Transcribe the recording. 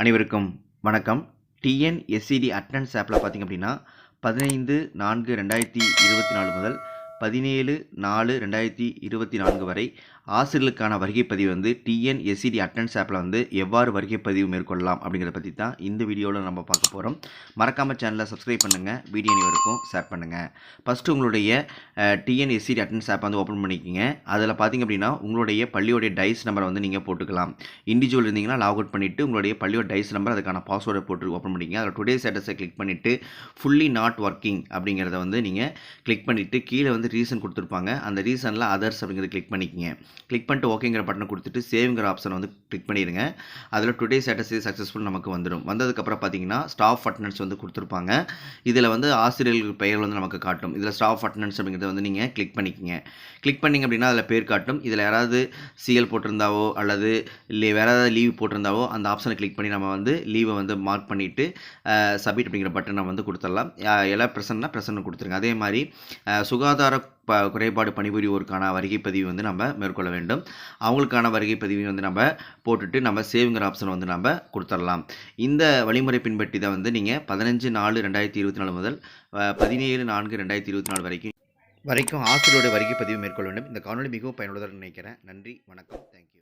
அனைவருக்கும் வணக்கம். டிஎன்எஸ்சிடி அட்டனன்ஸ் ஆப்பில் பார்த்திங்க அப்படின்னா பதினைந்து நான்கு ரெண்டாயிரத்தி இருபத்தி நாலு முதல் பதினேழு நாலு ரெண்டாயிரத்தி இருபத்தி நான்கு வரை ஆசிரியர்களுக்கான வருகை பதிவு வந்து டிஎன்எஸ்சிடி அட்டன்ஸ் ஆப்பில் வந்து எவ்வாறு வருகை பதிவு மேற்கொள்ளலாம் அப்படிங்கிறத பற்றி தான் இந்த வீடியோவில் நம்ம பார்க்க போகிறோம் மறக்காமல் சேனலை சப்ஸ்கிரைப் பண்ணுங்கள் வீடியோ வரைக்கும் ஷேர் பண்ணுங்கள் ஃபஸ்ட்டு உங்களுடைய T N S C D attendance app வந்து ஓப்பன் பண்ணிக்கிங்க. அதில் பார்த்திங்க அப்படின்னா உங்களுடைய பள்ளியோடைய டைஸ் நம்பரை வந்து நீங்கள் போட்டுக்கலாம். இண்டிவிஜுவல் இருந்தீங்கன்னா லாக் அவுட் பண்ணிவிட்டு உங்களுடைய பள்ளியோட டைஸ் நம்பர் அதுக்கான பாஸ்வேர்டை போட்டு ஓப்பன் பண்ணிக்கிங்க. அதில் டுடே ஸ்டேட்டஸை கிளிக் பண்ணிவிட்டு ஃபுல்லி நாட் ஒர்க்கிங் அப்படிங்கிறத வந்து நீங்கள் கிளிக் பண்ணிவிட்டு கீழே வந்து ரீசன் கொடுத்துருப்பாங்க. அந்த ரீசனில் அதர்ஸ் அப்படிங்கிறத கிளிக் பண்ணிக்கிங்க. கிளிக் பண்ணிட்டு ஓகேங்கிற பட்டனை கொடுத்துட்டு சேவ்ங்கிற ஆப்ஷன் வந்து கிளிக் பண்ணிடுங்க. அதில் டுடே ஸ்டேட்டஸ் சக்ஸஸ்ஃபுல் நமக்கு வந்துடும். வந்ததுக்கப்புறம் பார்த்தீங்கன்னா ஸ்டாஃப் அட்டனன்ஸ் வந்து கொடுத்துருப்பாங்க. இதில் வந்து ஆசிரியர்கள் பெயர் வந்து நமக்கு காட்டும். இதில் ஸ்டாஃப் அட்டனன்ஸ் அப்படிங்கிறத வந்து நீங்கள் கிளிக் பண்ணிக்கிங்க. கிளிக் பண்ணிங்க அப்படின்னா அதில் பேர் காட்டும். இதில் யாராவது சிஎல் போட்டிருந்தாவோ அல்லது இல்லை வேறு ஏதாவது லீவ் போட்டிருந்தாவோ அந்த ஆப்ஷனை கிளிக் பண்ணி நம்ம வந்து லீவை வந்து மார்க் பண்ணிவிட்டு சப்மிட் அப்படிங்கிற பட்டனை வந்து கொடுத்துடலாம். எல்லாம் ப்ரெசன்ட்னா ப்ரெசன்ட் கொடுத்துருங்க. அதே மாதிரி சுகாதார ப குறைபாடு பணிபுரிவோருக்கான வருகை பதிவு வந்து நம்ம மேற்கொள்ள வேண்டும். அவங்களுக்கான வருகை பதிவையும் வந்து நம்ம போட்டுட்டு நம்ம சேவிங்கிற ஆப்ஷன் வந்து நம்ம கொடுத்துடலாம் இந்த வழிமுறை பின்பற்றி தான் வந்து நீங்கள் பதினஞ்சு நாலு ரெண்டாயிரத்தி இருபத்தி நாலு முதல் பதினேழு நான்கு ரெண்டாயிரத்தி இருபத்தி நாலு வரைக்கும் வரைக்கும் ஆசிரியரோட வருகை பதிவு மேற்கொள்ள வேண்டும். இந்த காணொலி மிகவும் பயனுள்ளதாக நினைக்கிறேன். நன்றி வணக்கம். தேங்க்யூ